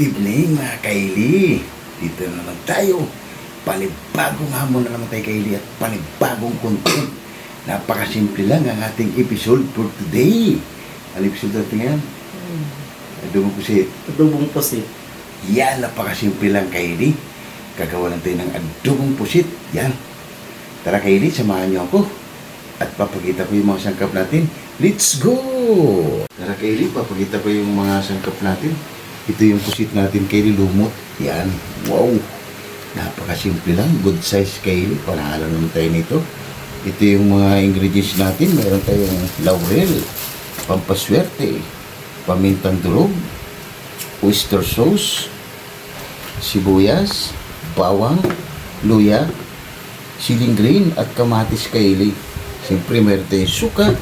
Good evening mga kaili. Dito na naman tayo. Panibagong hamon na naman tayo kaili at panibagong content. Napakasimple lang ang ating episode for today. Ang episode natin ngayon? Adobo ko si Adobong pusit. Yan, napakasimple lang kaili. Gagawa lang tayo ng adobong pusit. Yan. Tara kaili, samahan niyo ako. At papakita ko yung mga sangkap natin. Let's go! Tara kaili, papakita ko yung mga sangkap natin. Ito yung pusit natin kaili, lumot. Yan. Wow! Napakasimple lang. Good size kaili. Panalo naman tayo nito. Ito yung mga ingredients natin. Meron tayong laurel, pampaswerte, pamintang durog, oyster sauce, sibuyas, bawang, luya, siling green at kamatis kaili. Siyempre meron tayong suka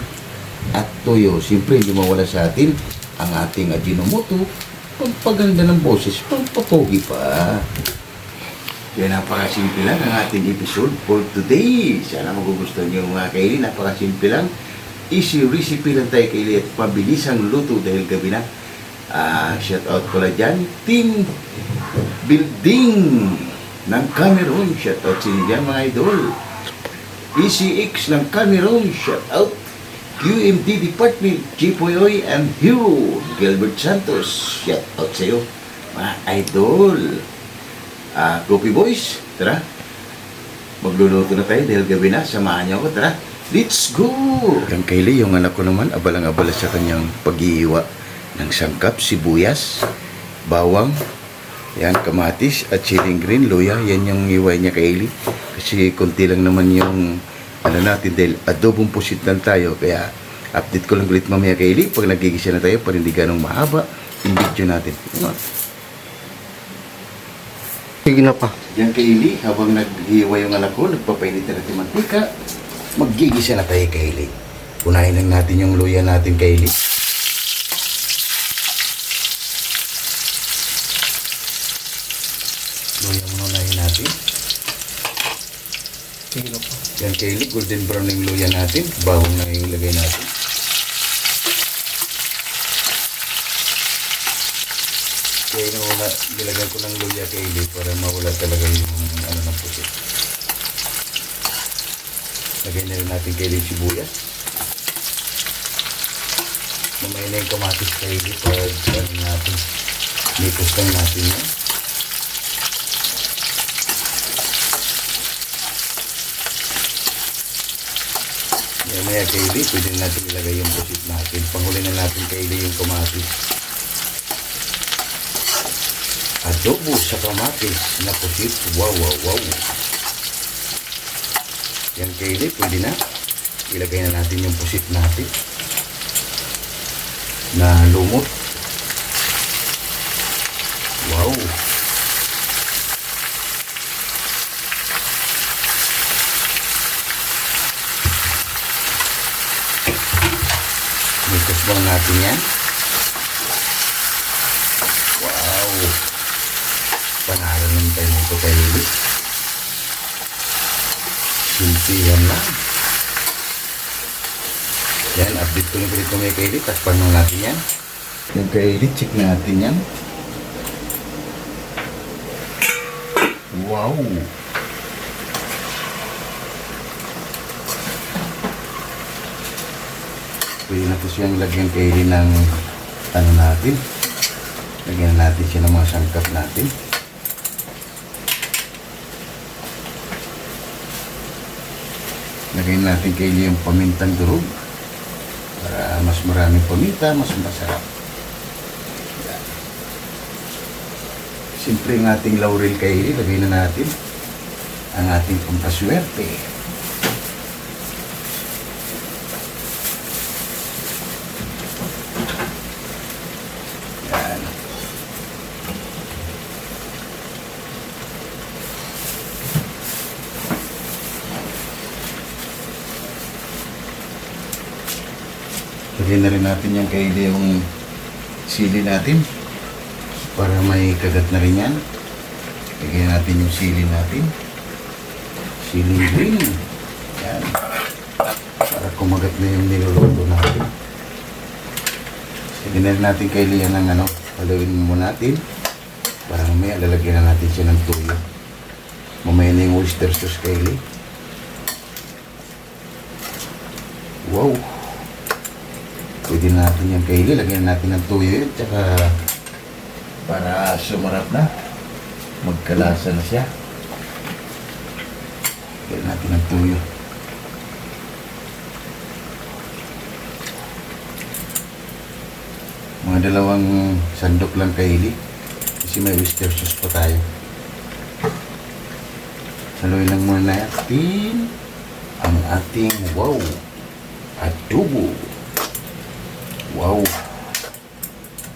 at toyo. Siyempre hindi mawala sa atin ang ating ajinomoto, pampaganda ng boses, pampapogi pa. Kaya napakasimple lang ang ating episode for today. Sana magugustuhan niyo mga kaili. Napakasimple lang. Easy recipe lang tayo kaili at pabilisang luto dahil gabi na. Ah, shout out ko lang dyan. Team Building ng Cameroon. Shout out sa mga idol. ECX ng Cameroon. Shout out. QMD Department, Chipoyoy and Hero, Gilbert Santos. Shout out sa iyo, mga idol. Ah, Coffee Boys, tara. Magluluto na tayo dahil gabi na. Samahan niyo ako, tara. Let's go! Yung Kaylee, yung anak ko naman, abalang-abala sa kanyang pag-iiwa ng sangkap, sibuyas, bawang, yan, kamatis at chilling green, luya. Yan yung iway niya Kaylee. Kasi konti lang naman yung ano natin dahil adobong pusit lang tayo. Kaya update ko lang ulit mamaya Kaylee pag nagigisa na tayo para hindi ganong mahaba yung video natin. Ano? Sige na pa. Yan Kaylee, habang naghiwa yung anak ko, nagpapainit na natin mantika, magigisa na tayo Kaylee. Unahin lang natin yung luya natin Kaylee. Luya muna unahin natin. Sige na Kaylee, golden brown yung luya natin. Bawang na yung lagay natin. Kaya na nilagyan ko ng luya Kaylee para mawala talaga yung ano ng puti. Lagay na rin natin yung sibuyas. Mamaya na yung kamatis Kaylee para natin. Mikos lang natin yan. Yan maya Kaylee, pwede na natin ilagay yung pusit natin. Panghuli na natin Kaylee yung kamatis. Adobo sa kamatis na pusit. Wow, wow, wow. Yan Kaylee, pwede na. Ilagay na natin yung pusit natin. Na lumot. Wow. Mikos lang natin yan. Wow. Panalo naman tayo nito kay Lili. Simple yan lang. Yan, update ko na ulit kami kay Lili. Tapos paano natin yan? Yung kay Lili, check natin yan. Wow. Pwede na po siyang lagyan kay Lili ng ano natin. Lagyan natin siya ng mga sangkap natin. Lagyan natin kay Lili yung pamintang durog. Para mas maraming paminta, mas masarap. Siyempre ang ating laurel kay Lili, lagyan na natin ang ating pampaswerte. Lagyan na rin natin yung kay yung sili natin para may kagat na rin yan. Lagyan natin yung sili natin. Sili green. Yan. Para kumagat na yung niluluto natin. Lagyan na natin kay Lian ng ano, haluin mo natin. Para mamaya lalagyan na natin siya ng tuyo. Mamaya na yung oyster sauce Kylie. Wow! Pwede na natin yung Kylie. Lagyan na natin ng tuyo yun. Tsaka para sumarap na. Magkalasa na siya. Lagyan natin ng tuyo. Mga dalawang sandok lang Kylie. Kasi may oyster sauce pa tayo. Haluin lang muna natin ang ating wow adobo. Wow.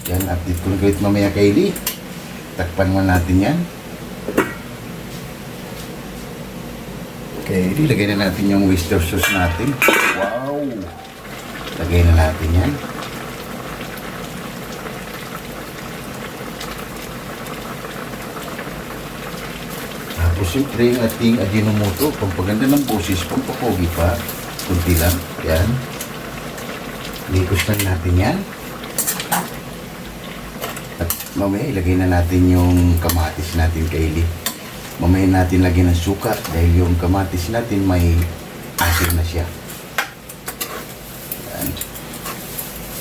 Yan, update ko kayo mamaya Kylie. Takpan mo natin yan. Kylie, lagay na natin yung oyster sauce natin. Wow. Lagay na natin yan. Tapos siyempre yung ating Ajinomoto, pampaganda ng boses, pampapogi pa. Kunti lang. Yan. Likos lang natin yan. At mamaya ilagay na natin yung kamatis natin Kylie. Mamaya natin lagyan ng suka dahil yung kamatis natin may asin na siya. Yan.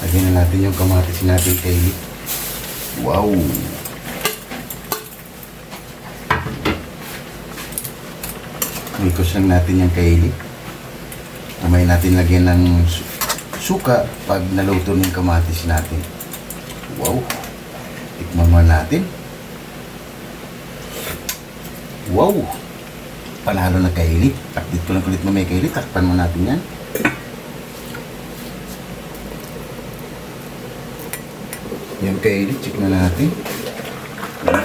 Lagyan na natin yung kamatis natin Kylie. Wow! Lang natin yung kaili. Mamaya natin lagyan ng su- suka pag naluto ng kamatis natin. Wow! Tikman mo natin. Wow! Panalo na kaili. Takdit ko lang kulit mamaya kaili. Takpan mo natin yan. Yan kaili. Check na natin.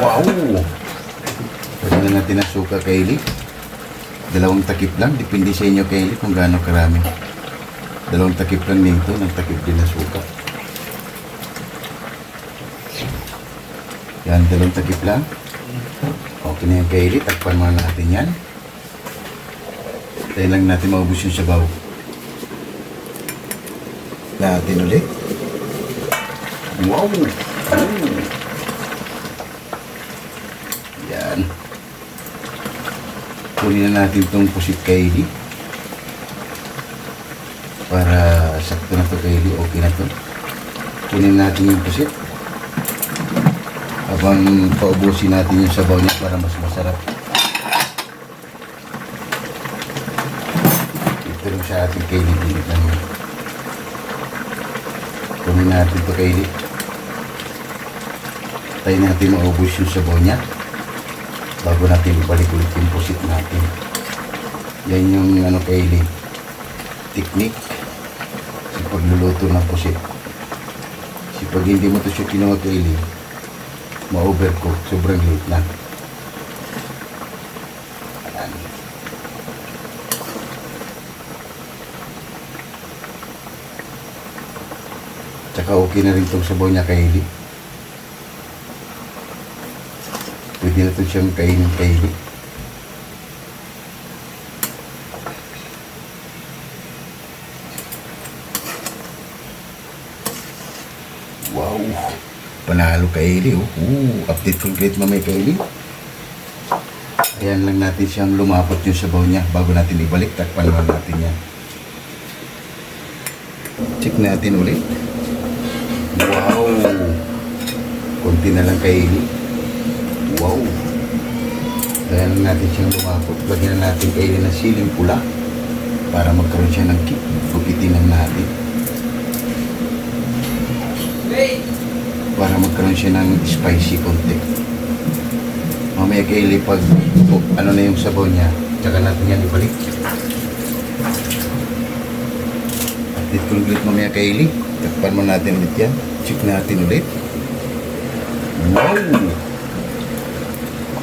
Wow! Lagyan na natin ang suka kaili. Dalawang takip lang. Depende sa inyo kaili kung gaano karami. Dalawang takip lang dito. Nagtakip din na suka. Yan, dalawang takip lang. Okay na yan kaili. Takpan muna natin yan. Tayo lang natin maubos yung sabaw. Natin ulit. Wow! Oh. Yan. Kunin na natin itong pusit kaili. Para sakto na to kaili. Okay na to. Kunin natin yung pusit. Habang paubusin natin yung sabaw niya para mas masarap. Ito rin sa ating kaili. Pinit lang yun. Kunin natin to kaili. Tayo natin maubos yung sabaw niya bago natin ibalik ulit yung pusit natin. Yan yung ano kaili, technique pagluluto ng pusit. Kasi pag hindi mo ito siya kinuha kaili, ma-overcook, sobrang late na. Tsaka okay na rin itong sabaw niya kaili. Pwede na ito siyang kainin kaili. Wow! Panalo kaili oh. Ooh, update complete mamay kaili. Ayan lang natin siyang lumapot yung sabaw niya bago natin ibalik. Takpan lang natin yan. Check natin ulit. Wow! Konti na lang kaili. Wow! Ayan lang natin siyang lumapot. Lagyan na natin kaili ng siling pula para magkaroon siya ng kick. Pagkitinan natin. Para magkaroon siya ng spicy konti. Mamaya kaili pag ano na yung sabaw niya, tsaka natin yan ibalik. Update ko ulit mamaya kaili. Takpan mo natin ulit yan. Check natin ulit. Wow!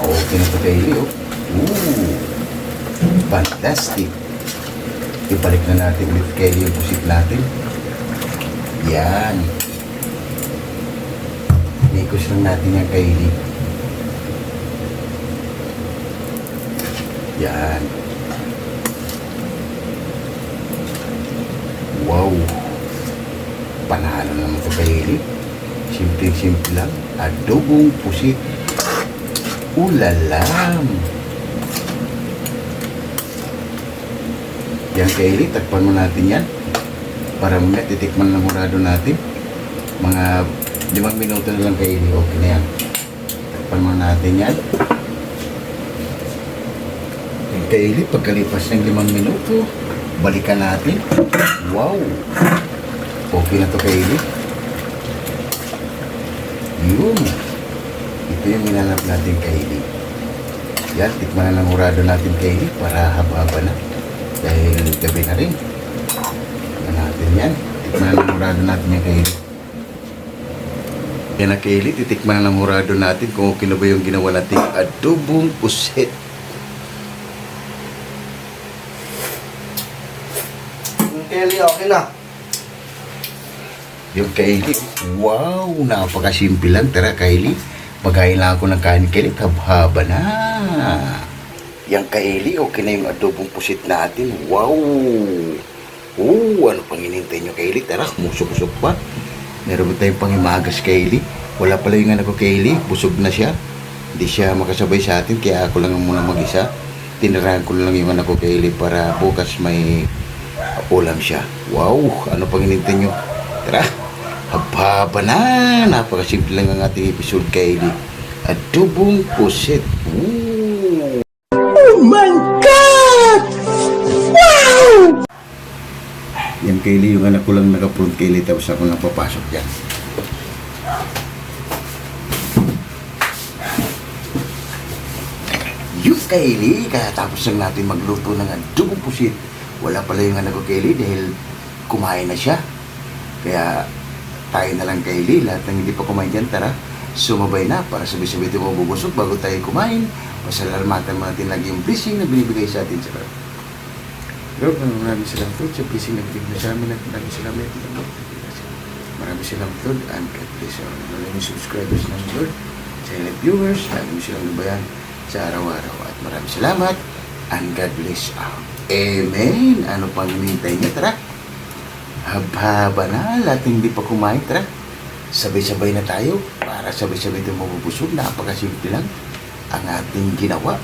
Okay na ito kaili oh. Ooh! Fantastic! Ibalik na natin ulit kaili yung pusit natin. Yan. Mikos lang natin yung kaili. Yan. Wow. Panalo naman ito kaili. Simple-simple lang. Adobong pusit Ulalam. Yan Kaylee, takpan mo natin yan. Para mamaya titikman ng murado natin. Mga limang minuto na lang Kaylee, okay na yan. Takpan mo natin yan. Kaylee, pagkalipas ng limang minuto, balikan natin. Wow! Okay na to Kaylee. Yun. Ito yung minanap natin Kaylee. Yan, tikman na ng murado natin Kaylee para haba-haba na. Dahil gabi na rin. Tikman natin yan. Tikman na ng murado natin yung Kaylee. Yan na Kaylee, titikman na ng murado natin kung okay na ba yung ginawa natin adobong pusit. Kelly, okay na. Yung Kaylee, wow, napakasimple lang. Tara Kaylee, pagkain lang ako ng kanin Kaylee, haba na. Yung Kaylee, okay na yung adobong pusit natin. Wow! Oh, ano pang inintay nyo Kaylee? Tara, musok-usok pa. Meron tayong pangimagas Kaylee? Wala pala yung anak ko Kaylee, busog na siya. Hindi siya makasabay sa atin, kaya ako lang muna mag-isa. Tinirahan ko lang yung anak ko Kaylee para bukas may ulam siya. Wow, ano pang inintay nyo? Tara, haba na. Napakasimple lang ang ating episode Kaylee. Adobong pusit. Ooh. Yan Kaylee, yung anak ko lang naka-front Kaylee tapos ako lang papasok dyan. Yung Kaylee, katapos lang natin magluto ng adobong pusit. Wala pala yung anak ko Kaylee dahil kumain na siya. Kaya tayo na lang Kaylee, lahat ng hindi pa kumain dyan, tara, sumabay na para sabay-sabay tayo mabubusog bago tayo kumain. Pasalamatan mo natin lagi yung blessing na binibigay sa atin sa Lord. Lord, maraming salamat Lord sa blessing na sa amin at maraming salamat Lord. Maraming salamat Lord and God bless our maraming subscribers ng Lord, silent viewers, lagi mo silang nabayan sa araw-araw at maraming salamat and God bless our Amen. Ano pang hinihintay niya? Tara. Haba-haba na. Lahat hindi pa kumain. Tara. Sabay-sabay na tayo para sabay-sabay tayo mabubusog. Napakasimple lang ang ating ginawa.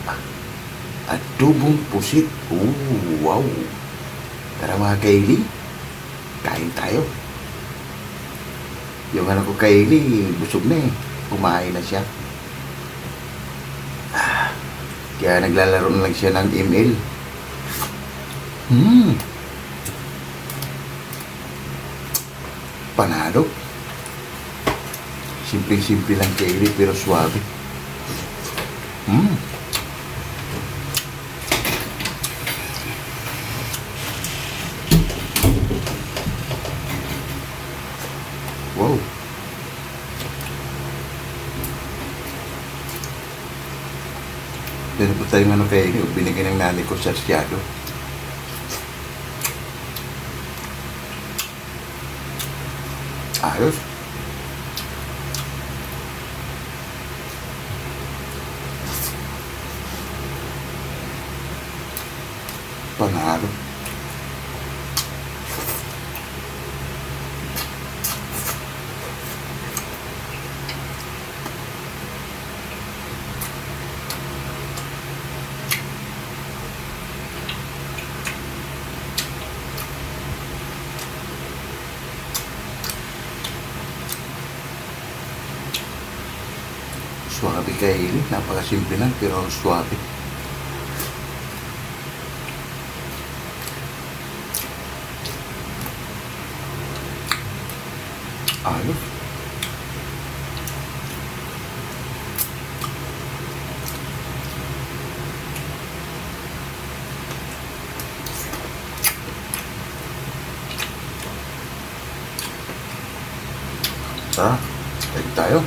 Adobong pusit. Ooh, wow. Tara mga Kaylee. Kain tayo. Yung anak ko Kaylee, busog na eh. Kumain na siya. Ah, Kaya naglalaro na lang siya ng ML. Hmm. Panalo. Simple-simple lang Kaylee pero suabe. Hmm. Wow. Po tayong ano kay binigay ng nanay ko sa Seattle. Ayos. Panalo. Kainin. Napakasimple lang pero swabe. Ayos. Tara, kain tayo.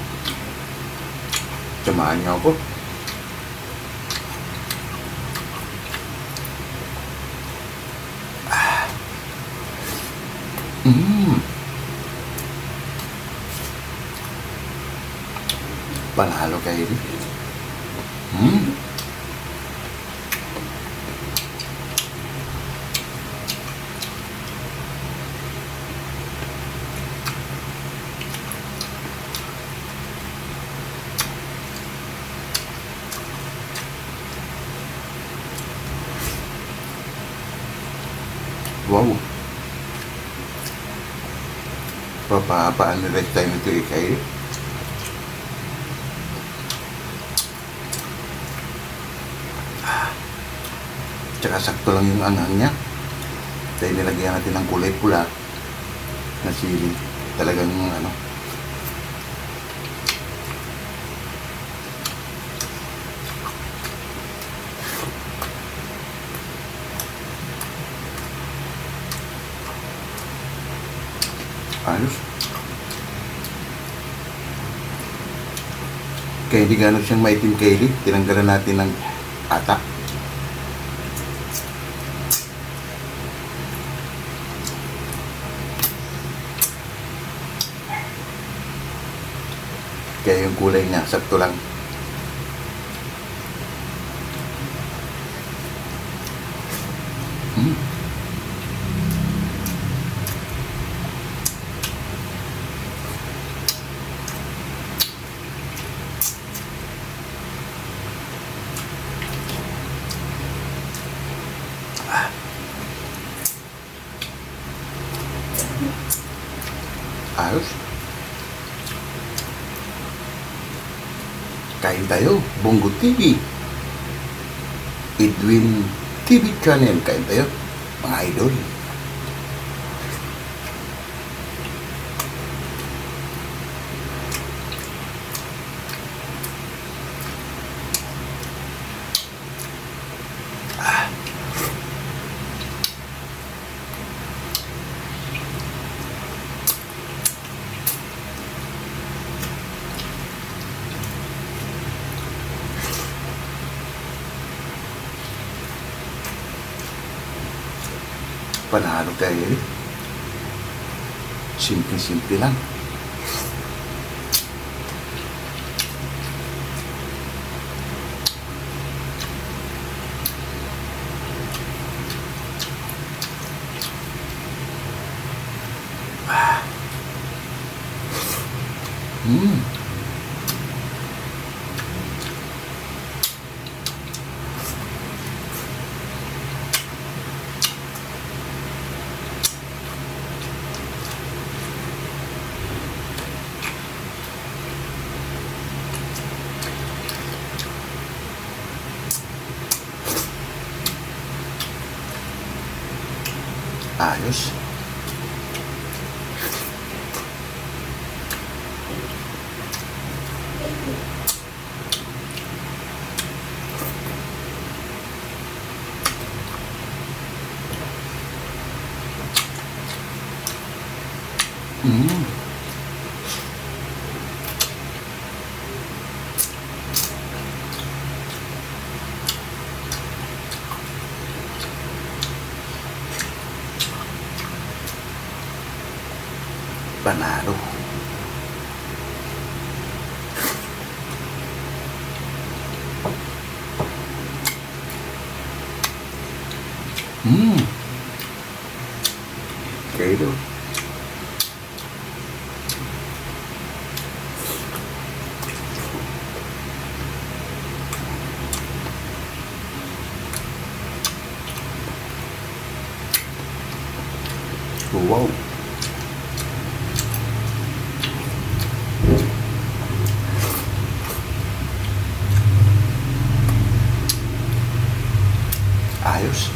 Samahan niyo ako. Ah. Mm. Panalo kayo. Mm. Wow. Papapaano rin tayo nito eh kayo. Tsaka sakto lang yung anghang niya. Dahil nilagyan natin ng kulay pula na sili. Talagang ano. Ayos. Kaya hindi gano'n siyang maitim kaili. Tinanggalan natin ng atak. Kaya yung kulay niya, sakto lang. Ayos. Kain tayo, Bongo TV. Edwin TV channel, kain tayo, mga idol. Panalo tayo eh. Simple-simple lang. Ah. Mm. Ayos. Mm. Panalo. Mm. Okay, though. Wow. Ayos.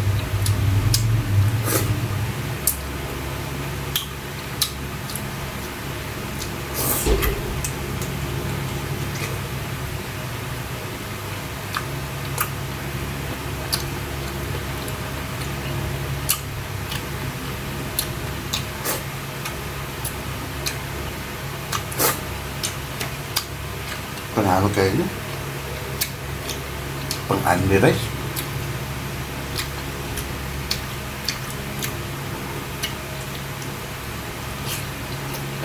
Panalo kayo niya. Pang-unli rice.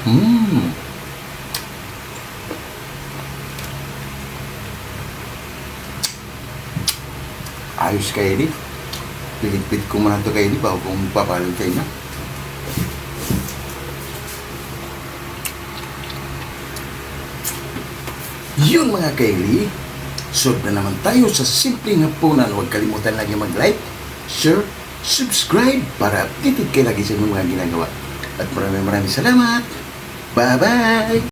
Mmm. Ayos kayo din. Pilit-pilit ko muna ito kayo din bago kung papalong kayo na. Yun mga kaili, sod na naman tayo sa simpleng hapunan. Huwag kalimutan lagi mag-like, share, subscribe para updated kayo lagi sa mga ginagawa. At maraming maraming salamat. Bye-bye!